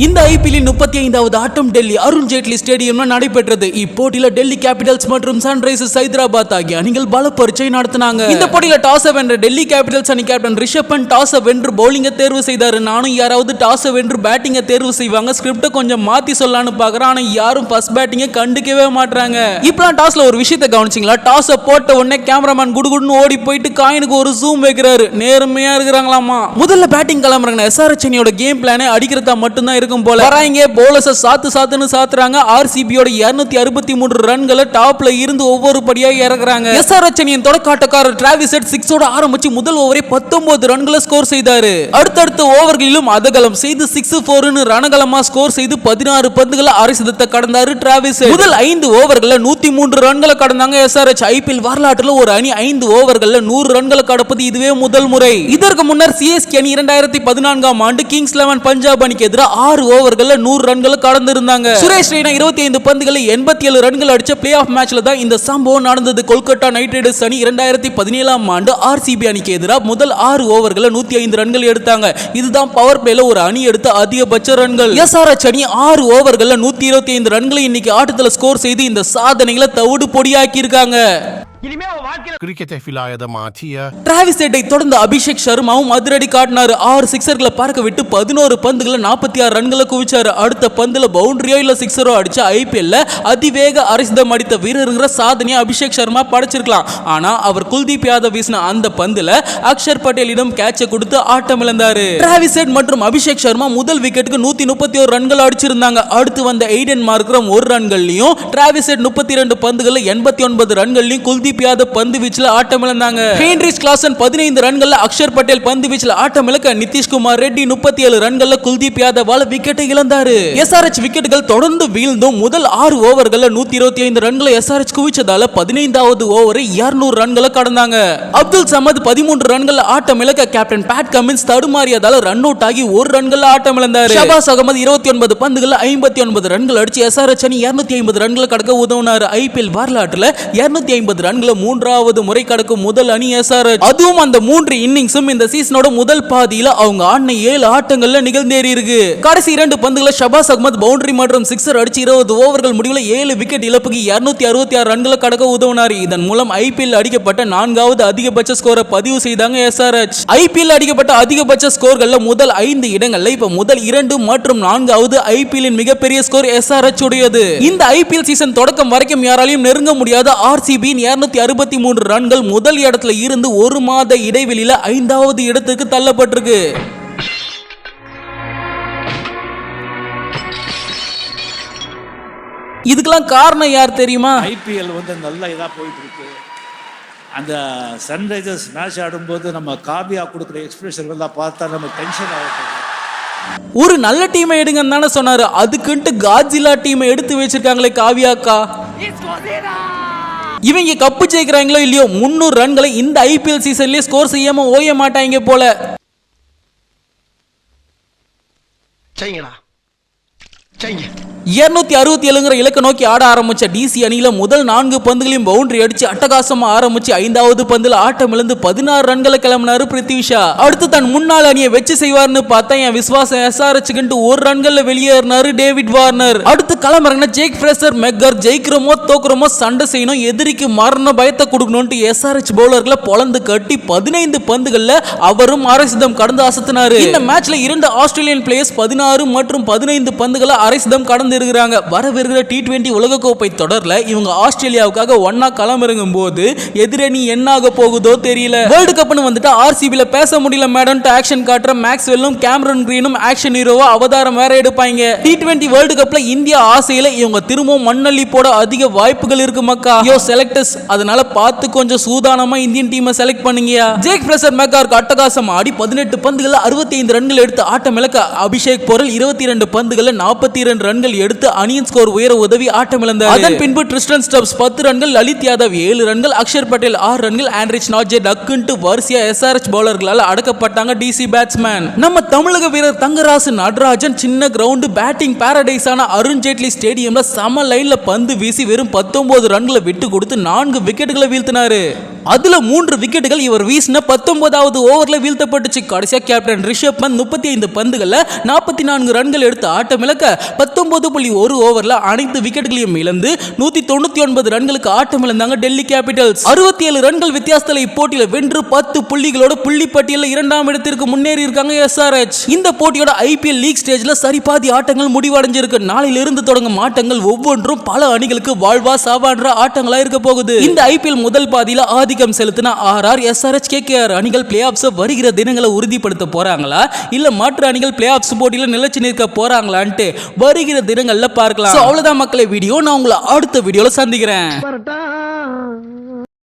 இந்த ஐபிஎல்லின் முப்பத்தி ஐந்தாவது ஆட்டம் டெல்லி அருண் ஜேட்லி ஸ்டேடியம்ல நடைபெற்றது. இப்போட்டியில டெல்லி கேபிட்டல்ஸ் மற்றும் சன்ரைசர்ஸ் ஹைதராபாத் ஆகிய அணிகள் பல பரீட்சை நடத்தினாங்க. இந்த போட்டியில டாஸ் வென்ற டெல்லி கேபிட்டல்ஸ் அணி கேப்டன் ரிஷப் பண்ட் டாஸ் வென்று பவுலிங்க தேர்வு செய்தாரு. நானும் யாராவது டாஸ் வென்று பேட்டிங்க தேர்வு செய்வாங்க. ஸ்கிரிப்ட கொஞ்சம் மாத்தி சொல்லலாம்னு பாக்குறேன். ஆனா யாரும் ஃபர்ஸ்ட் பேட்டிங்க கண்டுக்கவே மாட்டாங்க இப்பெல்லாம் டாஸ்ல ஒரு விஷயத்தை கவனிச்சிங்களா? டாஸ் போட்ட உடனே கேமராமேன் குடுகுடுன்னு ஓடி போயிட்டு காயினுக்கு ஒரு ஜூம் வைக்கிறாரு. நேர்மையா இருக்கிறாங்களாமா? முதல்ல பேட்டிங் கிளம்புறாங்க. எஸ்ஆர்எச் அணியோட கேம் பிளானே அடிக்கிறதா மட்டும்தான் இருக்கும் போல. வராங்க போலர்ஸ சாத்து சாத்துன்னு சாத்துறாங்க. ஆர்சிபியோட 263 அறுபத்தி மூன்று ரன்களை டாப்ல இருந்து ஒவ்வொரு படியா இறக்குறாங்க எஸ்ஆர்எச் அணியின் தொடக்காட்டக்காரர் டிராவிஸ் ஹெட் சிக்ஸோட ஆரம்பிச்சு முதல் ஓவரே 19 ரன்களை ஸ்கோர் செய்தாரு. அடுத்தடுத்த ஓவர்களிலும் அதகலம் செய்து சிக்ஸ் போர்னு ரணகலமா ஸ்கோர் செய்து பதினாறு பந்துகளை அரை சதத்தை கடந்தாரு டிராவிஸ். முதல் ஐந்து ஓவர்கள்ல நூத்தி மூன்று ரன்களை கடந்தாங்க எஸ்ஆர்எச் ஐபிஎல் வரலாற்றுல ஒரு அணி ஐந்து ஓவர்கள்ல நூறு ரன்களை கடப்பது இதுவே முதல் முறை. இதற்கு முன்னர் சிஎஸ்கே அணி இரண்டாயிரத்தி பதினான்காம் ஆண்டு கிங்ஸ் லெவன் பஞ்சாப் அணிக்கு எதிராக ஆறு ஓவர்களில் நூறு ரன்களை கடந்திருந்தாங்க சுரேஷ் ரெய்னா இருபத்தி ஐந்து பந்துகளில் எண்பத்தி ஏழு ரன்கள் அடிச்ச பிளே ஆஃப் மேட்ச்ல தான் இந்த சம்பவம் நடந்தது. கொல்கத்தா நைட் ரைடர்ஸ் அணி இரண்டாயிரத்தி பதினேழாம் ஆண்டு ஆர்சிபி அணிக்கு எதிராக முதல் ஆறு ஓவர்களை நூத்தி ஐந்து ரன்கள் எடுத்தாங்க. இதுதான் பவர் பிளேல ஒரு அணி எடுத்த அதிகபட்ச ரன்கள். எஸ்ஆர்எச் அணி ஆறு ஓவர்களில் நூத்தி இருபத்தி ஐந்து ரன்களை இன்னைக்கு ஆட்டத்தில் ஸ்கோர் செய்து இந்த சாதனைகளை தவிடு பொடியாக்கி இருக்காங்க கிரிக்கெட்டை ஃபிலாயத மாற்றிய டிராவிஸ் ஹெட்டை தொடர்ந்து அபிஷேக் சர்மாவும் அதிரடி காட்டினாரு. ஆறு சிக்ஸர்களை பார்க்க விட்டு பதினோரு பந்துகளை நாற்பத்தி ஆறு ரன்களை குவிச்சாரு. அடுத்த பந்துல பவுண்டரியோ இல்ல சிக்ஸரோ அடிச்ச ஐபிஎல்ல அதிவேக அரிசிதம் அடித்த வீரருங்கிற சாதனையை அபிஷேக் சர்மா படைச்சிருக்கலாம். ஆனா அவர் குல்தீப் யாதவ் வீசின அந்த பந்துல அக்ஷர் பட்டேலிடம் கேட்சை கொடுத்து ஆட்டம் இழந்தாரு டிராவிஸ் ஹெட் மற்றும் அபிஷேக் சர்மா முதல் விக்கெட்டுக்கு நூத்தி முப்பத்தி ஒரு ரன்கள் அடிச்சிருந்தாங்க. அடுத்து வந்த எய்டன் மார்க்ரம் ஒரு ரன்கள்லயும் டிராவிஸ் ஹெட் முப்பத்தி ரெண்டு பந்துகள்ல எண்பத்தி ஒன்பது ரன்கள்லயும் குல்தீப் யாதவ் பந்து வீச்சில் ஆட்டம் இழந்தாங்க. ஹென்ரிச் கிளாசன் பதினைந்து ரன்கள்ல அக்ஷர் பட்டேல் பந்து வீச்சில் ஆட்டம் இழக்க நிதிஷ்குமார் ரெட்டி முப்பத்தி ஏழு ரன்கள்ல குல்தீப் யாதவால விக்கெட்டை இழந்தாரு. எஸ்ஆர்எச் விக்கெட்டுகள் தொடர்ந்து வீழ்ந்தும் முதல் ஆறு ஓவர்கள்ல நூத்தி இருபத்தி ஐந்து ரன்களை எஸ்ஆர்எச் குவிச்சதால பதினைந்தாவது ஓவரை இருநூறு ரன்களை கடந்தாங்க. அப்துல் சமத் பதிமூன்று ரன்கள் ஆட்டம் இழக்க கேப்டன் பேட் கமின்ஸ் தடுமாறியதால ரன் அவுட் ஆகி ஒரு ரன்கள் ஆட்டம் இழந்தாரு. ஷபாஸ் அகமது இருபத்தி ஒன்பது பந்துகள் ஐம்பத்தி ஒன்பது ரன்கள் அடிச்சு எஸ்ஆர்எச் அணி இருநூத்தி ஐம்பது ரன்களை கடக்க உதவுனாரு. ஐபிஎல் வரலாற்றுல இருநூத்தி ஐம்பது ரன்கள் மூன்றாவது முறை கடக்கும் முதல் அணி எஸ்ஆர்எச் அதுவும் அந்த மூன்று இன்னிங்ஸும் இந்த சீசனோட முதல் பாதியில அவங்க ஆடின ஏழு ஆட்டங்கள்ல நிகழ்ந்தேறி இருக்கு கடைசி இரண்டு பந்துகளை ஷபாஸ் அகமது பவுண்டரி மற்றும் சிக்ஸர் அடிச்சு இருபது ஓவர்கள் முடிவில் ஏழு விக்கெட் இழப்புக்கு இருநூத்தி அறுபத்தி ஆறு ரன்களை கடக்க உதவுனார். இதன் மூலம் ஐபிஎல் அடிக்கப்பட்ட நான்காவது அதிகபட்ச ஸ்கோரை பதிவு செய்தாங்க எஸ்ஆர்எச் ஐபிஎல் அடிக்கப்பட்ட அதிகபட்ச ஸ்கோர்கள்ல முதல் ஐந்து இடங்கள்ல இப்ப முதல் இரண்டு மற்றும் நான்காவது ஐபிஎல்லின் மிகப்பெரிய ஸ்கோர் எஸ்ஆர்எச் உடையது. இந்த ஐபிஎல் சீசன் தொடக்கம் வரைக்கும் யாராலையும் நெருங்க முடியாத ஆர்சிபியின் இருநூத்தி அறுபத்தி மூன்று ரன்கள் முதல் இடத்துல இருந்து ஒரு மாத இடைவெளியில ஐந்தாவது இடத்துக்கு தள்ளப்பட்டிருக்கு. இதுக்கெல்லாம் காரணம் யார் தெரியுமா? ஐபிஎல் வந்து நல்ல இதாக போயிட்டு இருக்கு அந்த சன்ரைசர்ஸ் மேட்ச் ஆடும்போது நம்ம காபியா கொடுக்குற எக்ஸ்பிரஷன் எல்லாம் பார்த்தா நம்ம டென்ஷன் ஆகும் ஒரு நல்ல டீமை எடுங்கன்னு தானே சொன்னாரு. அதுக்குன்ட்டு காஜிலா டீமை எடுத்து வச்சிருக்காங்களே காவியாக்கா. இவங்க கப்பு ஜெயிக்கிறாங்களோ இல்லையோ முந்நூறு ரன்களை இந்த ஐபிஎல் சீசன்லயே ஸ்கோர் செய்யாம ஓய மாட்டாங்க போல. செய்யுங்கடா. செய்யுங்க. இருநூத்தி அறுபத்தி ஏழுங்கிற இலக்க நோக்கி ஆட ஆரம்பிச்ச டிசி அணியில முதல் நான்கு பந்துகளையும் பவுண்டரி அடிச்சு அட்டகாசமா ஆரம்பிச்சு ஐந்தாவது பந்துல ஆட்டம் இழந்து பதினாறு ரன்களை கிளம்பினாரு பிருத்திவிஷா அடுத்து தன் முன்னாள் அணியை வச்சு செய்வார்னு பார்த்தா என் விசுவாசம் எஸ்ஆர்எச்சுக்கிட்டு ஒரு ரன்கள்ல வெளியேறினாரு டேவிட் வார்னர். அடுத்து களமிறங்கின ஜேக் ஃப்ரெசர் மெக்கர் ஜெயிக்கிறோமோ தோக்குறோமோ சண்டை செய்யணும் எதிரிக்கு மரண பயத்தை கொடுக்கணும்னு எஸ்ஆர்எச் பவுலர்களை பொழந்து கட்டி பதினைந்து பந்துகள்ல அவரும் அரைசிதம் கடந்து அசத்தினாரு. இந்த மேட்ச்ல இரண்டு ஆஸ்திரேலியன் பிளேயர்ஸ் பதினாறு மற்றும் பதினைந்து பந்துகளை அரைசிதம் கடந்து இருக்கிறாங்க வரவிருக்கிற டி டுவெண்ட்டி உலகக்கோப்பை தொடரில் இவங்க ஆஸ்திரேலியாவுக்காக ஒன்னா களமிறங்கும் போது எதிரணி என்ன ஆக போகுதோ தெரியல. வேர்ல்டு கப்னு வந்துட்டு ஆர்சிபியில் பேச முடியல மேடம் ஆக்ஷன் காட்டுற மேக்ஸ்வெல்லும் கேமரன் கிரீனும் ஆக்ஷன் ஹீரோவா அவதாரம் வேற எடுப்பாங்க. டி டுவெண்ட்டி வேர்ல்டு கப்ல இந்தியா ஆசையில இவங்க திரும்பவும் மண்ணள்ளி போட அதிக வாய்ப்புகள் இருக்கு மக்கா. யோ செலக்டர்ஸ் அதனால பார்த்து கொஞ்சம் சூதானமா இந்தியன் டீமை செலக்ட் பண்ணுங்க. ஜேக் பிரசர் மெக்கார்க்கு அட்டகாசம் ஆடி பதினெட்டு பந்துகள் அறுபத்தி ஐந்து ரன்கள் எடுத்து ஆட்டம் இழக்க அபிஷேக் பொருள் இருபத்தி இரண்டு பந்துகள் நாற்பத்தி இரண்டு ரன்கள் எடுத்து அணியின் ஸ்கோர் உயர உதவி ஆட்டம் இழந்தார் அதன் பின்பு ட்ரிஸ்டன் ஸ்டப்ஸ் பத்து ரன்கள் லலித் யாதவ் ஏழு ரன்கள் அக்ஷர் பட்டேல் ஆறு ரன்கள் ஆண்ட்ரிச் நாட்ஜே டக்குன்ட்டு வரிசையா எஸ்ஆர்எச் பவுலர்களால் அடக்கப்பட்டாங்க டிசி பேட்ஸ்மேன் நம்ம தமிழக வீரர் தங்கராசு நடராஜன் சின்ன கிரவுண்டு பேட்டிங் பாரடைஸான அருண் ஜேட்லி ஸ்டேடியம்ல சம லைன்ல பந்து வீசி வெறும் பத்தொன்பது ரன்களை விட்டு கொடுத்து நான்கு விக்கெட்டுகளை வீழ்த்தினாரு. அதுல மூன்று விக்கெட்டுகள் இவர் வீசின பத்தொன்பதாவது ஓவர்ல வீழ்த்தப்பட்டுச்சு. கடைசியா கேப்டன் ரிஷப் பந்த் முப்பத்தி ஐந்து பந்துகள்ல நாற்பத்தி நான்கு ரன்கள் எடுத்து ஆட்டம் இழக்க பத்தொன்பது புள்ளி ஒரு ஓவர்ல அனைத்து விக்கெட்டுகளையும் இழந்து நூத்தி தொண்ணூத்தி ஒன்பது ரன்களுக்கு ஆட்டம் இழந்தாங்க டெல்லி கேபிட்டல்ஸ் அறுபத்தி ஏழு ரன்கள் வித்தியாசத்தில் இப்போட்டியில வென்று பத்து புள்ளிகளோட புள்ளி பட்டியலில் இரண்டாம் இடத்திற்கு முன்னேறி இருக்காங்க எஸ்ஆர்ஹெச் இந்த போட்டியோட ஐபிஎல் லீக் ஸ்டேஜ்ல சரிபாதி ஆட்டங்கள் முடிவடைஞ்சிருக்கு. நாளையில இருந்து தொடங்கும் ஆட்டங்கள் ஒவ்வொன்றும் பல அணிகளுக்கு வாழ்வா சாவான்ற ஆட்டங்களா இருக்க போகுது. இந்த ஐபிஎல் முதல் பாதியில ஆதிக்கம் செலுத்தின ஆர்ஆர் எஸ்ஆர்எச் கேகேஆர் அணிகள் பிளே ஆஃப்ஸ் வருகிற தினங்களை உறுதிப்படுத்த போறாங்களா? இல்ல மற்ற அணிகள் பிளே ஆஃப்ஸ் போட்டியில நிலைச்சு நிற்க போறாங்களான்ட்டு வருகிற தினங்கள்ல பார்க்கலாம். அவ்வளவுதான் மக்களை. வீடியோ நான் உங்களை அடுத்த வீடியோல சந்திக்கிறேன்.